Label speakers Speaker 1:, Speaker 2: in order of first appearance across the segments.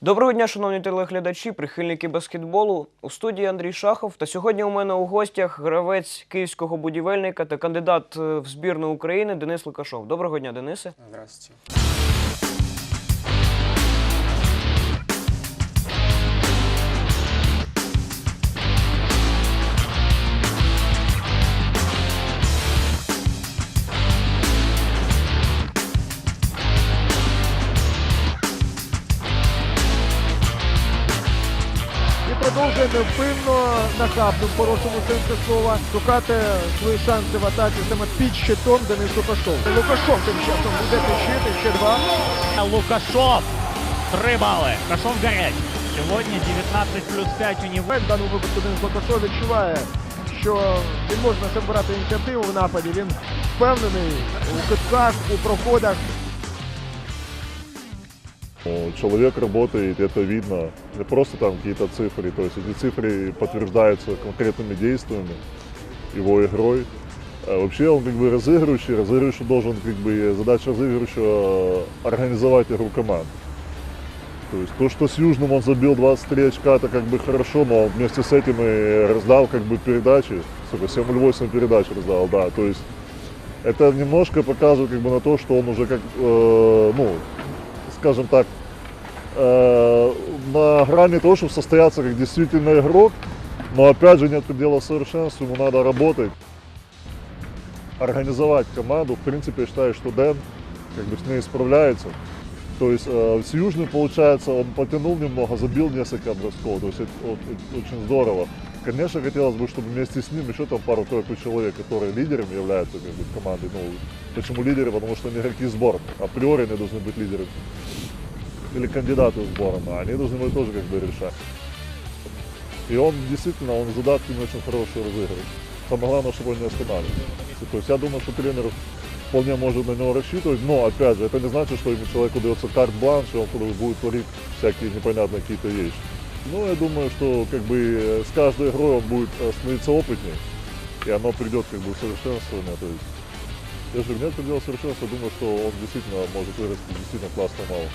Speaker 1: Доброго дня, шановні телеглядачі, прихильники баскетболу. У студії Андрій Шахов. Та сьогодні у мене у гостях гравець київського будівельника та кандидат е, в збірну України Денис Лукашов. Доброго дня, Денисе.
Speaker 2: Здравствуйте.
Speaker 3: Невпинно нахабно в хорошому сенсі слова шукати свої шанси в атаці саме під щитом Денис Лукашов. Лукашов тим часом буде щити, ще два.
Speaker 4: Лукашов. Три бали. Лукашов горять. Сьогодні 19 плюс 5 у него.
Speaker 3: В даному випадку Денис Лукашов відчуває, що він може на себе брати ініціативу в нападі. Він впевнений у китках, у проходах.
Speaker 5: Человек работает, это видно. Не просто там какие-то цифры. То есть эти цифры подтверждаются конкретными действиями, его игрой. А вообще он как бы разыгрывающий, разыгрывающий должен, как бы, задача разыгрывающего организовать игру команд. То есть то, что с Южным он забил 23 очка, это как бы хорошо, но вместе с этим и раздал как бы передачи, сколько, 7 или 8 передач раздал, да, то есть это немножко показывает как бы на то, что он уже как, э, ну, скажем так, э, на грани того, чтобы состояться как действительно игрок, но опять же нет предела совершенству, ему надо работать, организовать команду. В принципе, я считаю, что Дэн как бы с ней справляется. То есть э, с Южным, получается, он потянул немного, забил несколько бросков, то есть это, вот, это очень здорово. Конечно, хотелось бы, чтобы вместе с ним еще там пару-тройку человек, которые лидерами являются как бы, в команде. Ну, почему лидеры? Потому что они игроки сборной. Априори они должны быть лидерами или кандидаты в сборную, они должны были тоже как бы решать. И он действительно, он задатки очень хорошие разыгрывает. Самое главное, чтобы он не останавливался. То есть я думаю, что тренер вполне может на него рассчитывать, но опять же, это не значит, что ему человеку дается карт-бланш, и он будет творить всякие непонятные какие-то вещи. Ну, я думаю, что как бы с каждой игрой он будет э, становиться опытнее, и оно придет как бы в совершенствование. То есть, если нет предела совершенства, думаю, что он действительно может вырасти действительно классно мало.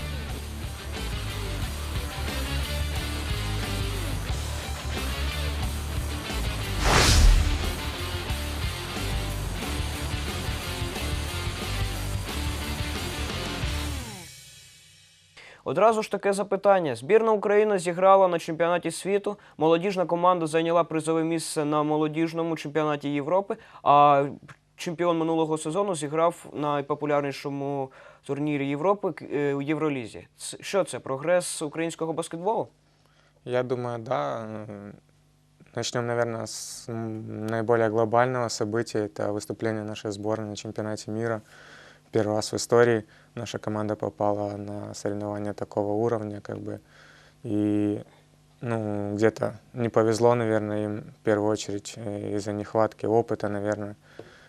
Speaker 1: Одразу ж таке запитання. Збірна України зіграла на чемпіонаті світу. Молодіжна команда зайняла призове місце на молодіжному чемпіонаті Європи. А чемпіон минулого сезону зіграв на найпопулярнішому турнірі Європи к- е, у Євролізі. Ц- Що це? Прогрес українського баскетболу?
Speaker 2: Я думаю, да. М, Начнем, наверное, с м, наиболее глобального события. Это выступление нашей сборной на чемпионате мира. Первый раз в истории наша команда попала на соревнования такого уровня, как бы. И ну, где-то не повезло, наверное, им в первую очередь э, из-за нехватки опыта, наверное,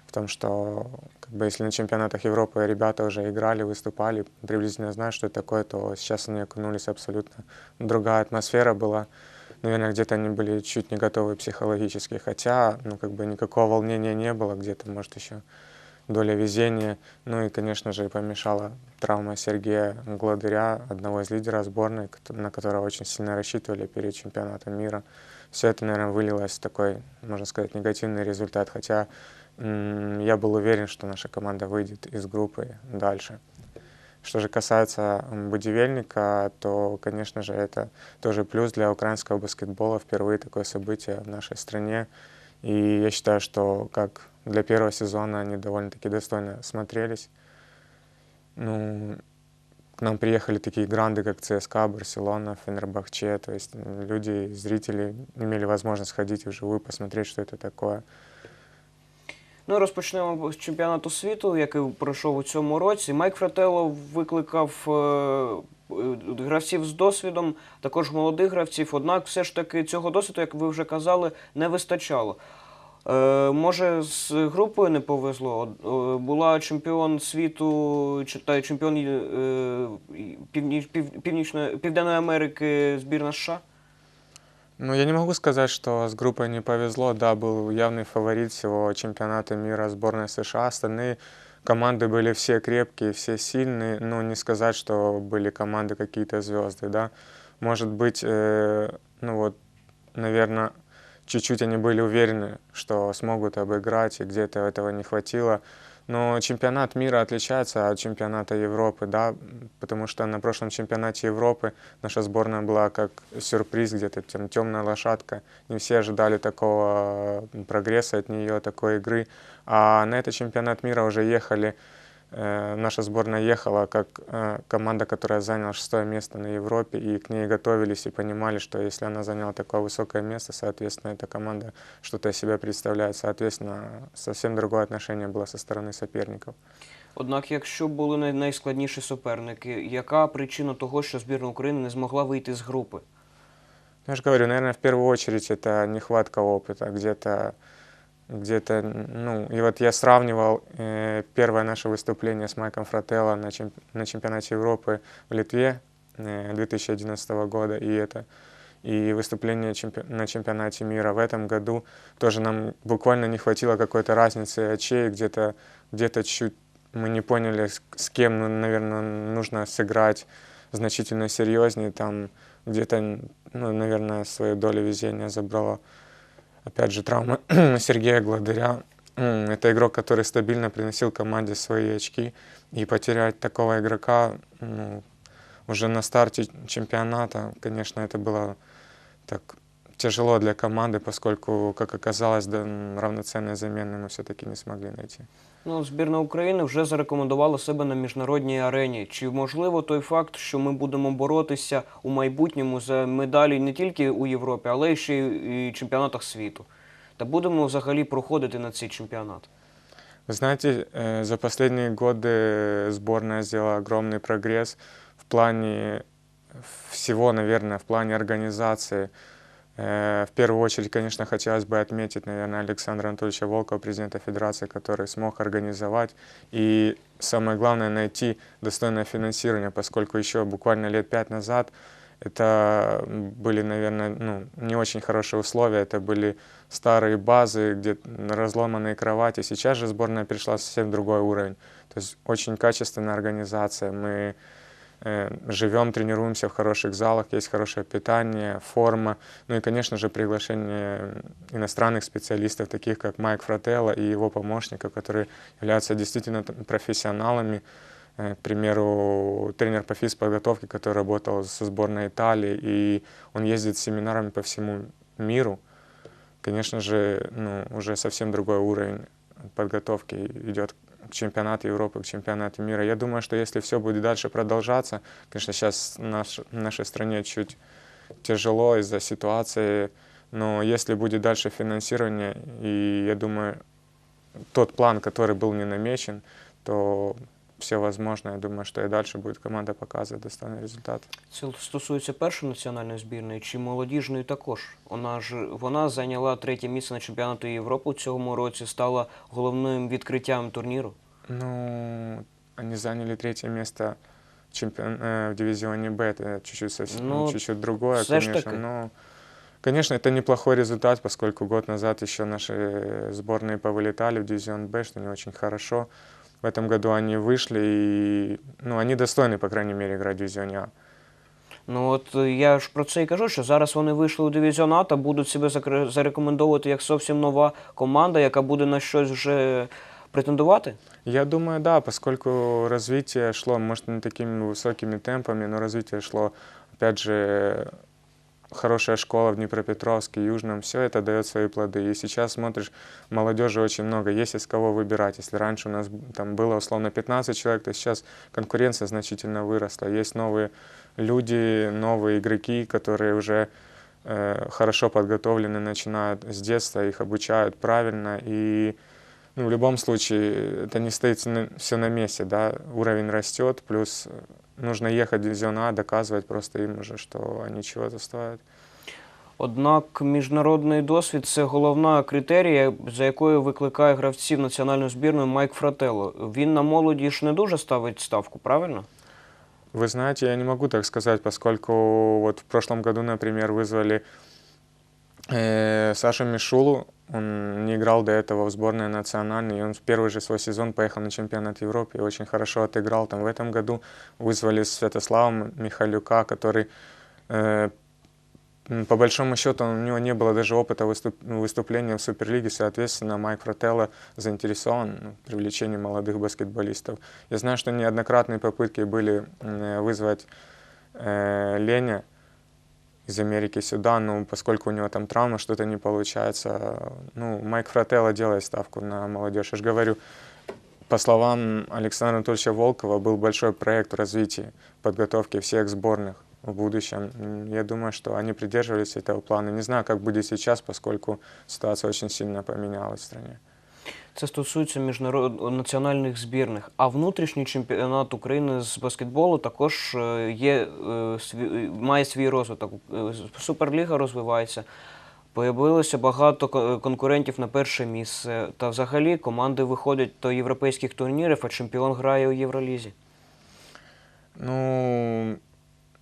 Speaker 2: в том, что как бы, если на чемпионатах Европы ребята уже играли, выступали, приблизительно знают, что это такое, то сейчас они окунулись абсолютно. Другая атмосфера была. Наверное, где-то они были чуть не готовы психологически, хотя, ну, как бы никакого волнения не было, где-то, может, еще доля везения. Ну и, конечно же, помешала травма Сергея Гладыря, одного из лидеров сборной, на которого очень сильно рассчитывали перед чемпионатом мира. Все это, наверное, вылилось в такой, можно сказать, негативный результат, хотя я был уверен, что наша команда выйдет из группы дальше. Что же касается будивельника, то, конечно же, это тоже плюс для украинского баскетбола. Впервые такое событие в нашей стране. И я считаю, что как для первого сезона они довольно-таки достойно смотрелись. Ну, к нам приехали такие гранды, как ЦСКА, Барселона, Фенербахче. То есть люди, зрители имели возможность ходить вживую, посмотреть, что это такое.
Speaker 1: Ну, розпочнемо з чемпіонату світу, який пройшов у цьому році. Майк Фрателло викликав е, е, гравців з досвідом, також молодих гравців. Однак, все ж таки, цього досвіду, як ви вже казали, не вистачало. Е, може, з групою не повезло. От, е, Була чемпіон світу чи та чемпіон е, північ, пів, північної Південної Америки збірна США.
Speaker 2: Ну, я не могу сказать, что с группой не повезло. Да, был явный фаворит всего чемпионата мира сборной США. Остальные команды были все крепкие, все сильные. Но не сказать, что были команды какие-то звезды, да. Может быть, э, ну вот, наверное, чуть-чуть они были уверены, что смогут обыграть, и где-то этого не хватило. Но чемпионат мира отличается от чемпионата Европы, да, потому что на прошлом чемпионате Европы наша сборная была как сюрприз, где-то там темная лошадка. Не все ожидали такого прогресса от нее, такой игры. А на этот чемпионат мира уже ехали, наша сборная ехала как э, команда, которая заняла шестое место на Европе, и к ней готовились и понимали, что если она заняла такое высокое место, соответственно, эта команда что-то из себя представляет. Соответственно, совсем другое отношение было со стороны соперников.
Speaker 1: Однак, якщо були най- найскладніші суперники, яка причина того, що збірна України не змогла вийти з групи?
Speaker 2: Ну, Я же говорю, наверное, в первую очередь это нехватка опыта, где-то, где-то, ну, и вот я сравнивал э, первое наше выступление с Майком Фрателло на, чемп- на чемпионате Европы в Литве э, 2011 года, и это, и выступление чемпи- на чемпионате мира в этом году тоже нам буквально не хватило какой-то разницы очей, где-то, где-то чуть мы не поняли, с, с кем, ну, наверное, нужно сыграть значительно серьезнее, там где-то, ну, наверное, свою долю везения забрала. Опять же, травма Сергея Гладыря. Это игрок, который стабильно приносил команде свои очки. И потерять такого игрока ну, уже на старте чемпионата, конечно, это было так тяжело для команды, поскольку, как оказалось, да, равноценной замены мы все-таки не смогли найти.
Speaker 1: Ну, збірна України вже зарекомендувала себе на міжнародній арені. Чи можливо той факт, що ми будемо боротися у майбутньому за медалі не тільки у Європі, але й ще й і чемпіонатах світу? Та будемо взагалі проходити на цей чемпіонат?
Speaker 2: Вы знаете, э, за последние годы сборная сделала огромный прогресс в плане всего, наверное, в плане организации. Э, В первую очередь, конечно, хотелось бы отметить, наверное, Александра Анатольевича Волкова, президента Федерации, который смог организовать и, самое главное, найти достойное финансирование, поскольку еще буквально лет пять назад это были, наверное, ну, не очень хорошие условия, это были старые базы, где разломанные кровати. Сейчас же сборная перешла совсем в другой уровень. То есть очень качественная организация. Мы живем, тренируемся в хороших залах, есть хорошее питание, форма. Ну и, конечно же, приглашение иностранных специалистов, таких как Майк Фрателло и его помощников, которые являются действительно профессионалами. Э, К примеру, тренер по физподготовке, который работал со сборной Италии, и он ездит с семинарами по всему миру. Конечно же, ну, уже совсем другой уровень подготовки идет к чемпионату Европы, к чемпионату мира. Я думаю, что если все будет дальше продолжаться, конечно, сейчас наш, нашей стране чуть тяжело из-за ситуации, но если будет дальше финансирование, и я думаю, тот план, который был не намечен, то все возможно. Я думаю, что и дальше будет команда показывать достойный результат.
Speaker 1: Це стосується першої національної збірної чи молодіжної також. Вона ж вона зайняла третє місце на чемпіонату Європи у цьому році, стала головним відкриттям турніру.
Speaker 2: Ну, они заняли третье место чемпион, э, в дивизионе Б. Это чуть-чуть совсем
Speaker 1: Ну,
Speaker 2: чуть-чуть другое,
Speaker 1: все ж
Speaker 2: конечно.
Speaker 1: таки.
Speaker 2: Но, конечно, это неплохой результат, поскольку год назад еще наши сборные повылетали в дивизион Б, что не очень хорошо. В этом году они вышли и, ну, они достойны, по крайней мере, играть в дивизионе А.
Speaker 1: Ну от е, я ж про це і кажу, що зараз вони вийшли у дивізіон А та будуть себе закре- зарекомендовувати як зовсім нова команда, яка буде на щось вже претендувати.
Speaker 2: Я думаю, да, поскольку развитие шло, может, не такими высокими темпами, но развитие шло, опять же, хорошая школа в Днепропетровске, Южном, все это дает свои плоды. И сейчас смотришь, молодежи очень много, есть из кого выбирать. Если раньше у нас там было условно 15 человек, то сейчас конкуренция значительно выросла. Есть новые люди, новые игроки, которые уже э, хорошо подготовлены, начинают с детства, их обучают правильно. И ну, в любом случае это не стоит все на месте, да, уровень растет, плюс э, нужно ехать в дивизион А, доказывать просто им уже, что они чего-то стоят.
Speaker 1: Однак міжнародний досвід це головна критерія, за якою викликає гравців національної збірної Майк Фрателло. Він на молоді ж не дуже ставить ставку, правильно?
Speaker 2: Вы знаете, я не могу так сказать, поскольку вот в прошлом году, например, вызвали э, Сашу Мишулу, он не играл до этого в сборной национальной, и он в первый же свой сезон поехал на чемпионат Европы и очень хорошо отыграл. Там в этом году вызвали Святослава Михалюка, который Э, По большому счету у него не было даже опыта выступ- выступления в Суперлиге, соответственно, Майк Фрателло заинтересован ну, в привлечении молодых баскетболистов. Я знаю, что неоднократные попытки были вызвать э, Леня из Америки сюда, но поскольку у него там травма, что-то не получается. Ну, Майк Фрателло делает ставку на молодежь. Я же говорю, по словам Александра Анатольевича Волкова, был большой проект в развитии подготовки всех сборных в будущем. Я думаю, что они придерживались этого плана. Не знаю, как будет сейчас, поскольку ситуация очень сильно поменялась в стране.
Speaker 1: Це стосується міжнарод... національних збірних. А внутрішній чемпіонат України з баскетболу також е, є, е, має свій розвиток. Е, Суперліга розвивається. Появилося багато конкурентів на перше місце. Та взагалі команди виходять до європейських турнірів, а чемпіон грає у Євролізі.
Speaker 2: Ну,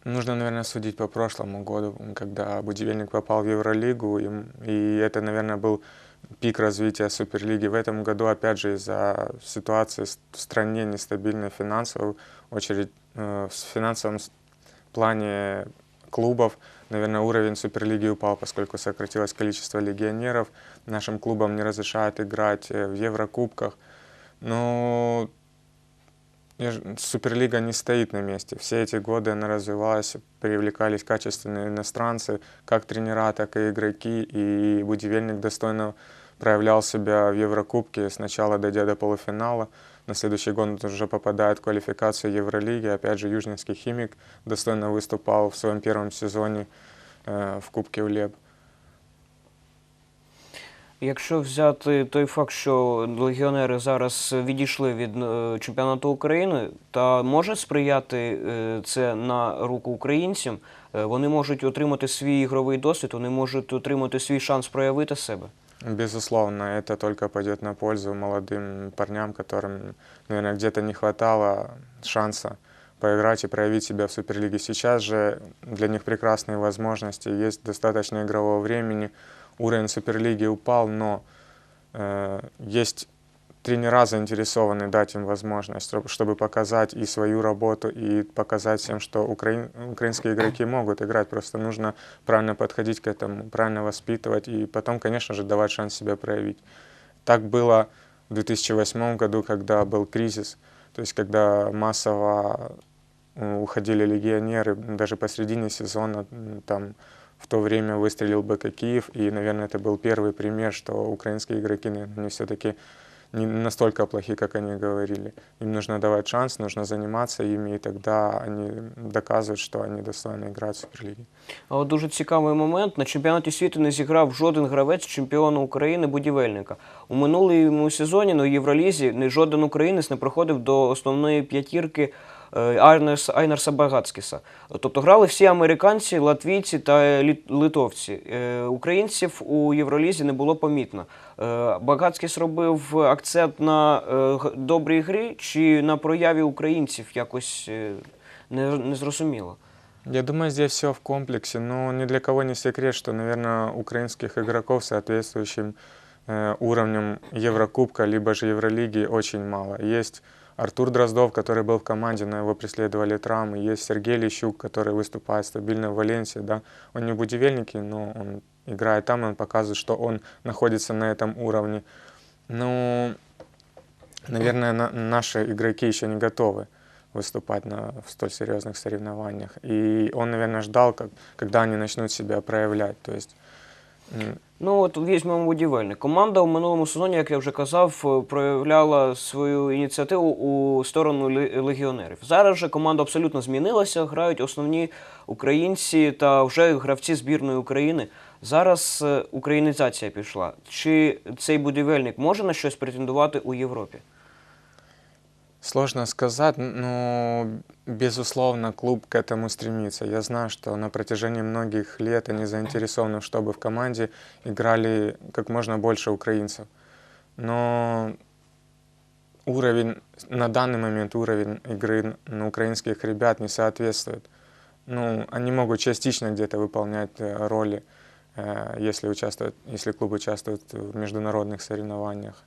Speaker 2: нужно, наверное, судить по прошлому году, когда Будивельник попал в Евролигу, и, и это, наверное, был пик развития Суперлиги. В этом году, опять же, из-за ситуации в стране нестабильной финансовой, очередь э, в финансовом плане клубов, наверное, уровень Суперлиги упал, поскольку сократилось количество легионеров. Нашим клубам не разрешают играть э, в Еврокубках. Но Суперлига не стоит на месте. Все эти годы она развивалась, привлекались качественные иностранцы, как тренера, так и игроки. И Будивельник достойно проявлял себя в Еврокубке, сначала дойдя до полуфинала. На следующий год он уже попадает в квалификацию Евролиги. Опять же, Южнинский химик достойно выступал в своем первом сезоне э, в Кубке УЛЕБ.
Speaker 1: Якщо взяти той факт, що легіонери зараз відійшли від е, чемпіонату України, та може сприяти е, це на руку українцям, Е, вони можуть отримати свій ігровий досвід, вони можуть отримати свій шанс проявити себе.
Speaker 2: Безусловно, это только пойдет на пользу молодым парням, которым, наверное, где-то не хватало шанса поиграть и проявить себя в Суперлиге. Сейчас же для них прекрасные возможности, есть достаточно игрового времени. Уровень Суперлиги упал, но э, есть тренера заинтересованы дать им возможность, чтоб- чтобы показать и свою работу, и показать всем, что украин- украинские игроки могут играть. Просто нужно правильно подходить к этому, правильно воспитывать и потом, конечно же, давать шанс себя проявить. Так было в 2008 году, когда был кризис, то есть когда массово э, уходили легионеры, даже посредине сезона там в то время выстрелил БК Киев, и, наверное, это был первый пример, что украинские игроки, наверное, они все-таки не настолько плохи, как они говорили. Им нужно давать шанс, нужно заниматься ими, и тогда они доказывают, что они достойно играть в Суперлиге.
Speaker 1: А от дуже цікавий момент. На чемпіонаті світу не зіграв жоден гравець чемпіона України будівельника. У минулому сезоні на Євролізі не жоден українець не проходив до основної п'ятірки е, Айнерса Багацкіса. Тобто грали всі американці, латвійці та литовці. Е, Українців у Євролізі не було помітно. Е, Багацкіс робив акцент на добрій грі чи на прояві українців якось е, не, не зрозуміло.
Speaker 2: Я думаю, здесь все в комплексе, но ни для кого не секрет, что, наверное, украинских игроков соответствующим э, уровнем Еврокубка, либо же Евролиги очень мало. Есть Артур Дроздов, который был в команде, но его преследовали травмы. Есть Сергей Лещук, который выступает стабильно в Валенсии. Да? Он не в будивельнике, но он играет там, он показывает, что он находится на этом уровне. Ну, наверное, на- наши игроки еще не готовы выступать на, в столь серьезных соревнованиях. И он, наверное, ждал, как, когда они начнут себя проявлять. То есть
Speaker 1: Ну от візьмемо будівельник. Команда у минулому сезоні, як я вже казав, е, проявляла свою ініціативу у сторону ле- легіонерів. Зараз же команда абсолютно змінилася. Грають основні українці та вже гравці збірної України. Зараз е, українізація пішла. Чи цей будівельник може на щось претендувати у Європі?
Speaker 2: Сложно сказать, но, безусловно, клуб к этому стремится. Я знаю, что на протяжении многих лет они заинтересованы, чтобы в команде играли как можно больше украинцев. Но уровень, на данный момент уровень игры на украинских ребят не соответствует. Ну, они могут частично где-то выполнять э, роли, э, если, участвуют, если клуб участвует в международных соревнованиях.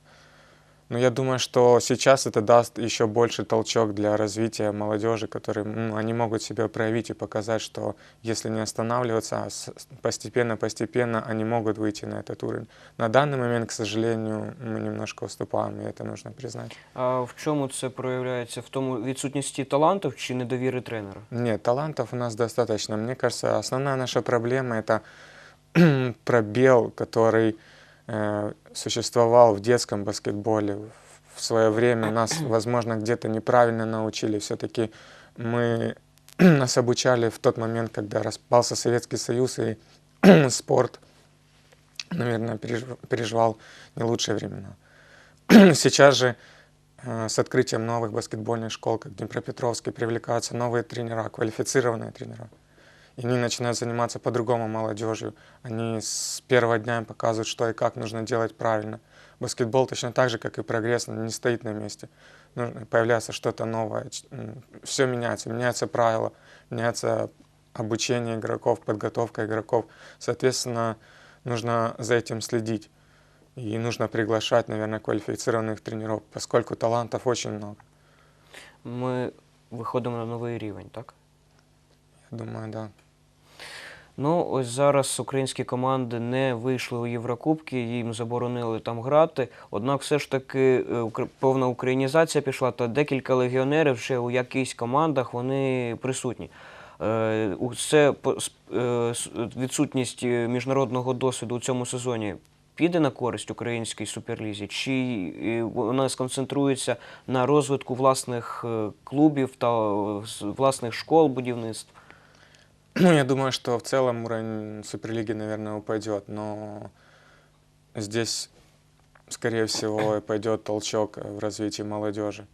Speaker 2: Но я думаю, что сейчас это даст еще больше толчок для развития молодежи, которые ну, они могут себя проявить и показать, что если не останавливаться, а с- постепенно-постепенно они могут выйти на этот уровень. На данный момент, к сожалению, мы немножко уступаем, и это нужно признать.
Speaker 1: А в чому це проявляється? В тому відсутності талантів чи недовіри тренера?
Speaker 2: Нет, талантов у нас достаточно. Мне кажется, основная наша проблема это пробел, который э, существовал в детском баскетболе. В- свое время нас, возможно, где-то неправильно научили. Все-таки мы нас обучали в тот момент, когда распался Советский Союз и спорт, наверное, пережив- переживал не лучшие времена. Сейчас же э, с открытием новых баскетбольных школ, как Днепропетровский, привлекаются новые тренера, квалифицированные тренера. И они начинают заниматься по-другому молодежью. Они с первого дня им показывают, что и как нужно делать правильно. Баскетбол точно так же, как и прогресс, не стоит на месте. Нужно, появляется что-то новое. Все меняется. Меняются правила, меняется обучение игроков, подготовка игроков. Соответственно, нужно за этим следить. И нужно приглашать, наверное, квалифицированных тренеров, поскольку талантов очень много.
Speaker 1: Ми виходимо на новий рівень, так?
Speaker 2: Я думаю, да.
Speaker 1: Ну, ось зараз українські команди не вийшли у Єврокубки, їм заборонили там грати. Однак все ж таки е, повна українізація пішла, та декілька легіонерів ще у якихось командах вони присутні. Це е, відсутність е, міжнародного досвіду у цьому сезоні піде на користь українській суперлізі, чи вона сконцентрується на розвитку власних клубів та власних школ будівництв?
Speaker 2: Ну, я думаю, что в целом уровень Суперлиги, наверное, упадет, но здесь, скорее всего, пойдет толчок в развитии молодежи.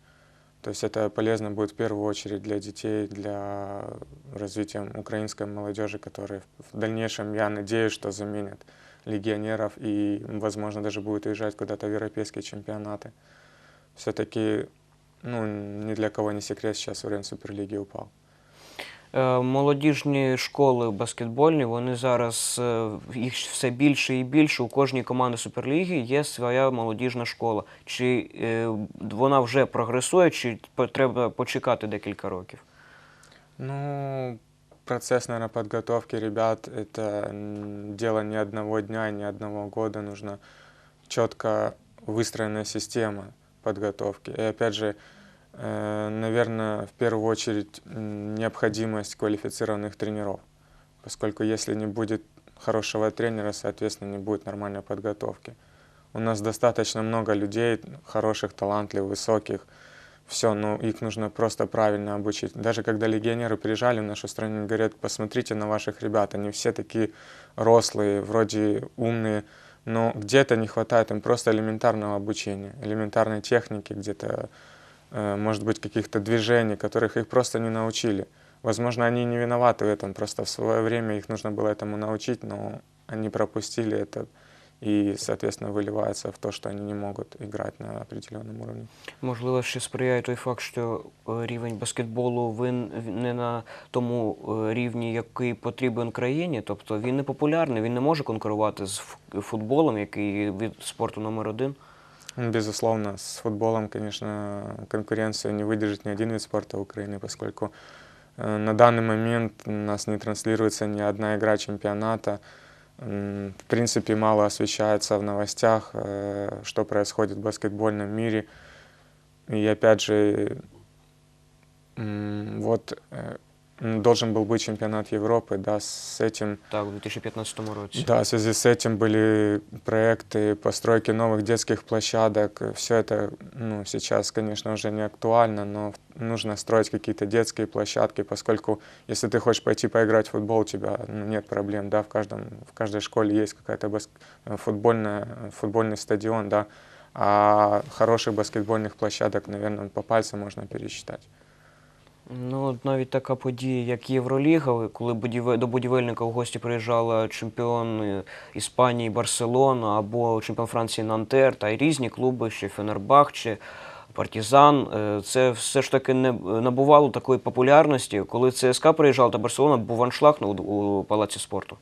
Speaker 2: То есть это полезно будет в первую очередь для детей, для развития украинской молодежи, которые в дальнейшем, я надеюсь, что заменят легионеров и, возможно, даже будут уезжать куда-то в европейские чемпионаты. Все-таки, ну, ни для кого не секрет, сейчас уровень Суперлиги упал.
Speaker 1: Е, Молодіжні школи баскетбольні, вони зараз е, їх все більше і більше. У кожній команді Суперліги є своя молодіжна школа. Чи е, вона вже прогресує, чи по- треба почекати декілька років?
Speaker 2: Ну, процесс, наверное, подготовки ребят – это м, дело не одного дня, и не одного года. Нужно четко выстроенная система подготовки. И опять же, э, наверное, в первую очередь необходимость квалифицированных тренеров. Поскольку если не будет хорошего тренера, соответственно, не будет нормальной подготовки. У нас достаточно много людей, хороших, талантливых, высоких, все, но их нужно просто правильно обучить. Даже когда легионеры приезжали в нашу страну, говорят, посмотрите на ваших ребят, они все такие рослые, вроде умные, но где-то не хватает им просто элементарного обучения, элементарной техники, где-то, э, может быть, каких-то движений, которых их просто не научили. Возможно, они не виноваты в этом, просто в свое время их нужно было этому научить, но они пропустили это, и, соответственно, выливается в то, что они не могут играть на определенном уровне.
Speaker 1: Можливо, ще сприяє той факт, що е, рівень баскетболу він не на тому е, рівні, який потрібен країні. Тобто він не популярний, він не може конкурувати з ф- футболом, який від спорту номер один.
Speaker 2: Безусловно, с футболом, конечно, конкуренцию не выдержит ни один вид спорта Украины, поскольку э, на данный момент у нас не транслируется ни одна игра чемпионата. В принципе, мало освещается в новостях, э, что происходит в баскетбольном мире. И опять же, вот э, должен был быть чемпионат Европы, да, с этим
Speaker 1: Так, у 2015 році.
Speaker 2: да, в связи с этим были проекты постройки новых детских площадок. Все это ну, сейчас, конечно, уже не актуально, но нужно строить какие-то детские площадки, поскольку если ты хочешь пойти поиграть в футбол, у тебя ну, нет проблем, да, в, каждом, в каждой школе есть какая-то бас- э, футбольная, футбольный стадион, да, а хороших баскетбольных площадок, наверное, по пальцам можно пересчитать.
Speaker 1: Ну, от навіть така подія, як Євроліга, коли будіве- до будівельника в гості приїжджала чемпіон е, Іспанії Барселона або чемпіон Франції Нантер, та й різні клуби, ще Фенербах, чи Партізан. Е, Це все ж таки не набувало такої популярності. Коли ЦСКА приїжджала та Барселона, був аншлаг ну, у палаці спорту.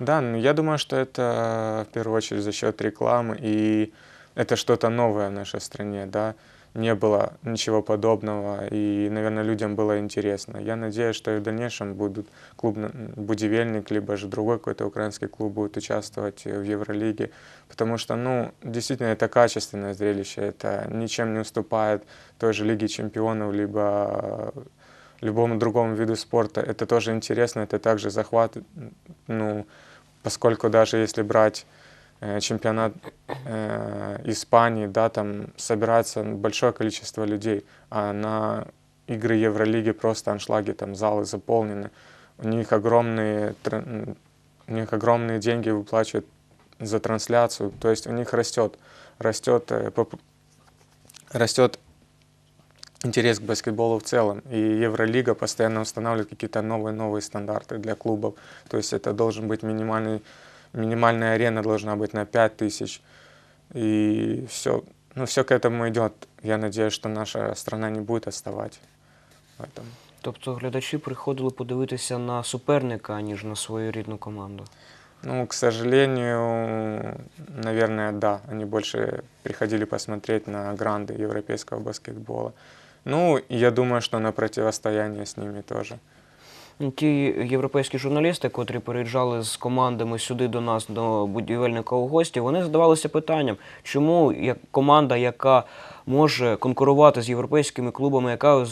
Speaker 2: Да, ну я думаю, что это в первую очередь за счет рекламы и это что-то новое в нашей стране, да, Не было ничего подобного, и, наверное, людям было интересно. Я надеюсь, что и в дальнейшем будут клуб «Будивельник», либо же другой какой-то украинский клуб будет участвовать в Евролиге, потому что, ну, действительно, это качественное зрелище, это ничем не уступает той же Лиге чемпионов, либо любому другому виду спорта. Это тоже интересно, это также захват, ну, поскольку даже если брать э, чемпионат э, Испании, да, там собирается большое количество людей, а на игры Евролиги просто аншлаги, там залы заполнены, у них огромные, у них огромные деньги выплачивают за трансляцию, то есть у них растет, растет, э, растет интерес к баскетболу в целом. И Евролига постоянно устанавливает какие-то новые-новые стандарты для клубов. То есть это должен быть минимальный, минимальная арена должна быть на 5 тысяч. И все, ну, все к этому идет. Я надеюсь, что наша страна не будет отставать в этом.
Speaker 1: Тобто глядачі приходили подивитися на суперника, аніж на свою рідну команду.
Speaker 2: Ну, к сожалению, наверное, да. Они больше приходили посмотреть на гранды европейского баскетбола. Ну, и я думаю, что на противостояние с ними тоже.
Speaker 1: Ті європейські журналісти, котрі переїжджали з командами сюди до нас, до будівельника у гості, вони задавалися питанням, чому команда, яка може конкурувати з європейськими клубами, яка е,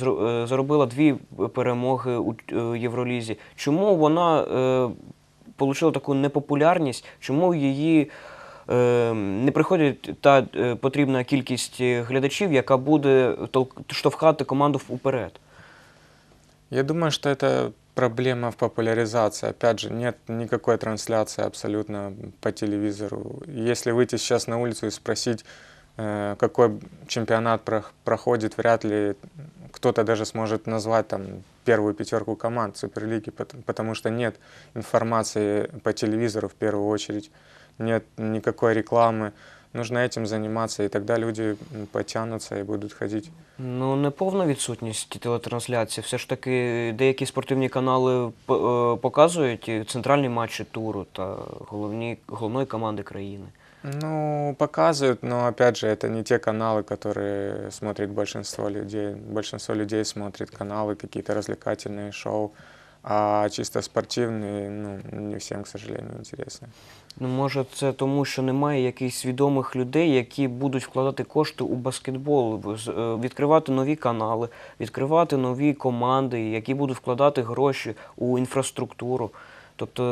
Speaker 1: заробила дві перемоги у е, Євролізі, чому вона е, отримала таку непопулярність, чому її не приходить та потрібна кількість глядачів, яка буде штовхати команду уперед?
Speaker 2: Я думаю, что это проблема в популяризации. Опять же, нет никакой трансляции абсолютно по телевизору. Если выйти сейчас на улицу и спросить, э, какой чемпионат прох- проходит, вряд ли кто-то даже сможет назвать там первую пятерку команд Суперлиги, пот- потому что нет информации по телевизору в первую очередь, нет никакой рекламы. Нужно этим заниматься, и тогда люди м, потянутся и будут ходить.
Speaker 1: Ну, не повна відсутність телетрансляції. Все ж таки, деякі спортивні канали п- е, показують і центральні матчі туру та головні, головної команди країни.
Speaker 2: Ну, показывают, но опять же, это не те каналы, которые смотрит большинство людей. Большинство людей смотрит каналы, какие-то развлекательные шоу, а чисто спортивные, ну, не всем, к сожалению, интересны.
Speaker 1: Ну, може, це тому, що немає якихось свідомих людей, які будуть вкладати кошти у баскетбол, в- з- е, відкривати нові канали, відкривати нові команди, які будуть вкладати гроші у інфраструктуру. Тобто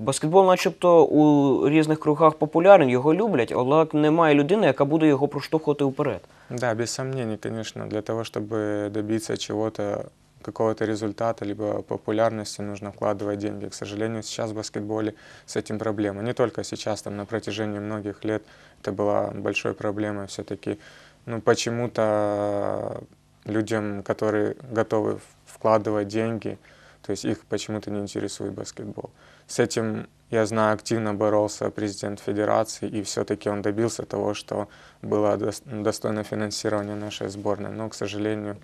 Speaker 1: е, баскетбол, начебто, у різних кругах популярний, його люблять, але немає людини, яка буде його проштовхувати вперед.
Speaker 2: Да, без сомнений, конечно, для того, чтобы добиться чего-то, какого-то результата, либо популярности, нужно вкладывать деньги. К сожалению, сейчас в баскетболе с этим проблема. Не только сейчас, там на протяжении многих лет это была большой проблемой все-таки. Ну, почему-то людям, которые готовы вкладывать деньги, то есть их почему-то не интересует баскетбол. С этим, я знаю, активно боролся президент федерации, и все-таки он добился того, что было дос- достойное финансирование нашей сборной. Но, к сожалению,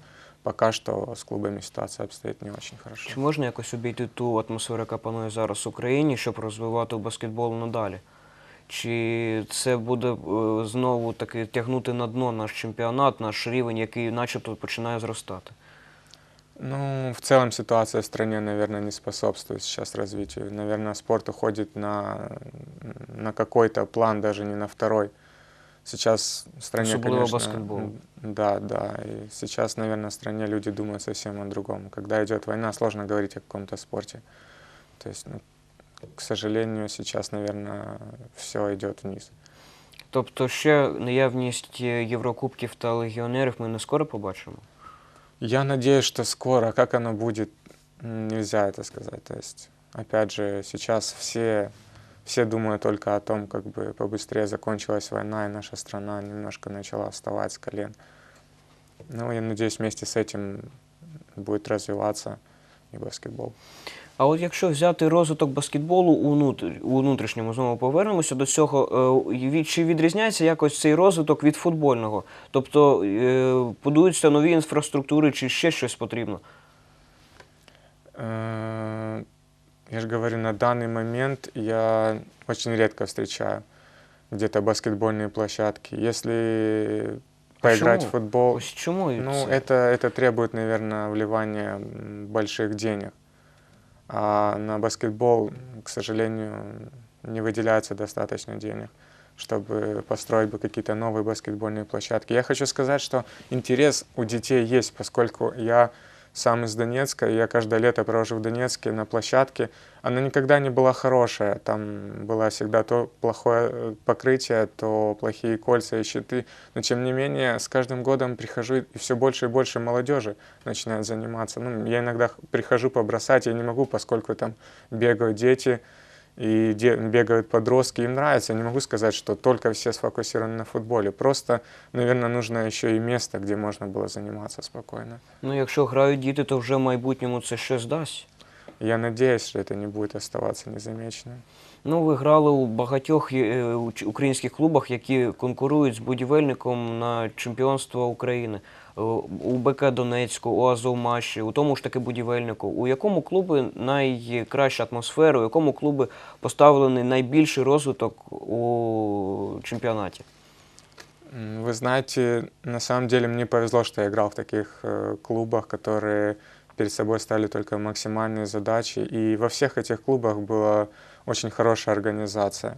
Speaker 2: пока что с клубами ситуация обстоит не очень хорошо.
Speaker 1: Чи можна якось обійти ту атмосферу, яка панує зараз в Україні, щоб розвивати баскетбол надалі? Чи це буде е, знову таки тягнути на дно наш чемпіонат, наш рівень, який начебто починає зростати?
Speaker 2: Ну, в целом ситуация в стране, наверное, не способствует сейчас развитию. Наверное, спорт уходит на, на какой-то план, даже не на второй. Сейчас в стране,
Speaker 1: Особливо
Speaker 2: конечно...
Speaker 1: баскетбол.
Speaker 2: м, Да, да. И сейчас, наверное, в стране люди думают совсем о другом. Когда идет война, сложно говорить о каком-то спорте. То есть, ну, к сожалению, сейчас, наверное, все идет вниз.
Speaker 1: Тобто ще наявність е, Єврокубків та легіонерів ми не скоро побачимо.
Speaker 2: Я надеюсь, что скоро. Как оно будет, м, нельзя это сказать. То есть, опять же, сейчас все, все думают только о том, как бы побыстрее закончилась война, и наша страна немножко начала вставать с колен. Ну, я надеюсь, вместе с этим будет развиваться и баскетбол.
Speaker 1: А от якщо взяти розвиток баскетболу у, внутр- у внутрішньому, знову повернемося до цього, е, і від- чи відрізняється якось цей розвиток від футбольного? Тобто е, будуються нові інфраструктури, чи ще щось потрібно?
Speaker 2: Я же говорю, на данный момент я очень редко встречаю где-то баскетбольные площадки. Если поиграть в
Speaker 1: Почему?
Speaker 2: футбол,
Speaker 1: Ось чому
Speaker 2: ну, это, это требует, наверное, вливания больших денег. А на баскетбол, к сожалению, не выделяется достаточно денег, чтобы построить бы какие-то новые баскетбольные площадки. Я хочу сказать, что интерес у детей есть, поскольку я сам из Донецка, и я каждое лето провожу в Донецке на площадке. Она никогда не была хорошая, там было всегда то плохое э, покрытие, то плохие кольца и щиты. Но тем не менее, с каждым годом прихожу, и все больше и больше молодежи начинает заниматься. Ну, я иногда прихожу побросать, я не могу, поскольку там бегают дети, и бегают подростки, им нравится. Я не могу сказать, что только все сфокусированы на футболе. Просто, наверное, нужно еще и место, где можно было заниматься спокойно.
Speaker 1: Ну, якщо грають діти, то вже в майбутньому це щось дасть.
Speaker 2: Я надеюсь, что это не будет оставаться незамеченным.
Speaker 1: Ну, ви грали у багатьох е, уч- українських клубах, які конкурують з будівельником на чемпіонство України. Е, У БК Донецьку, у Азовмаші, у тому ж таки будівельнику. У якому клубі найкраща атмосфера, у якому клубі поставлений найбільший розвиток у чемпіонаті?
Speaker 2: М, Вы знаете, на самом деле мне повезло, что я играл в таких э, клубах, которые перед собой ставили только максимальные задачи. И во всех этих клубах была Очень хорошая организация.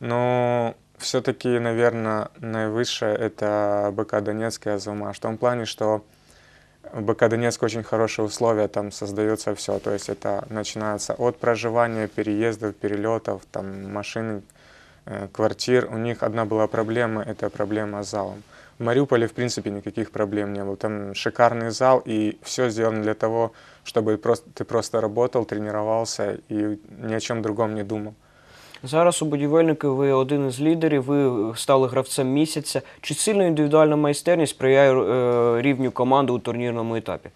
Speaker 2: Но все-таки, наверное, наивысшее это БК Донецк и Азовмаш. В том плане, что в БК Донецк очень хорошие условия, там создается все. То есть это начинается от проживания, переездов, перелетов, там машин, э, квартир. У них одна была проблема, это проблема с залом. В Мариуполе, в принципе, никаких проблем не было. Там шикарный зал, и все сделано для того, чтобы просто, ты просто работал, тренировался и ни о чем другом не думал.
Speaker 1: Зараз у будівельники ви один із лідерів, ви стали гравцем місяця. Чи сильно індивідуальна майстерність сприяє е, рівню команди у турнірному етапі?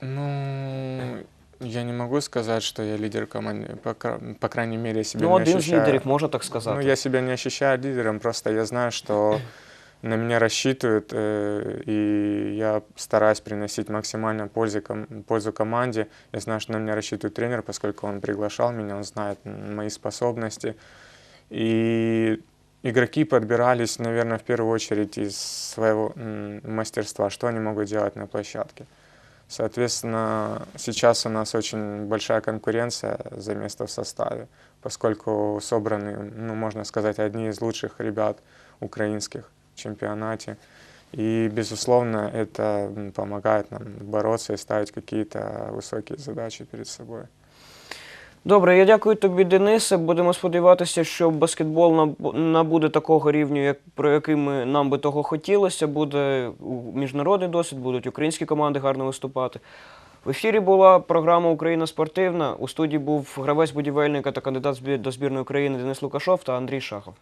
Speaker 2: Ну, я не могу сказать, что я лидер команды. По, кра- по крайней мере, я себя
Speaker 1: Ну,
Speaker 2: не
Speaker 1: один з
Speaker 2: ощущаю.
Speaker 1: лідерів, можна так сказати.
Speaker 2: Ну, я себя не ощущаю лидером, просто я знаю, что на меня рассчитывают, э, и я стараюсь приносить максимально пользы, ком- пользу команде. Я знаю, что на меня рассчитывает тренер, поскольку он приглашал меня, он знает мои способности. И игроки подбирались, наверное, в первую очередь из своего мастерства, что они могут делать на площадке. Соответственно, сейчас у нас очень большая конкуренция за место в составе, поскольку собраны, ну, можно сказать, одни из лучших ребят украинских чемпионате. И, безусловно, это помогает нам бороться и ставить какие-то высокие задачи перед собой.
Speaker 1: Добре, я дякую тобі, Денисе. Будемо сподіватися, що баскетбол наб- набуде такого рівню, як про який ми нам би того хотілося. Буде міжнародний досвід, будуть українські команди гарно виступати. В ефірі була програма Україна спортивна. У студії був гравець будівельника та кандидат до збірної України Денис Лукашов та Андрій Шахов.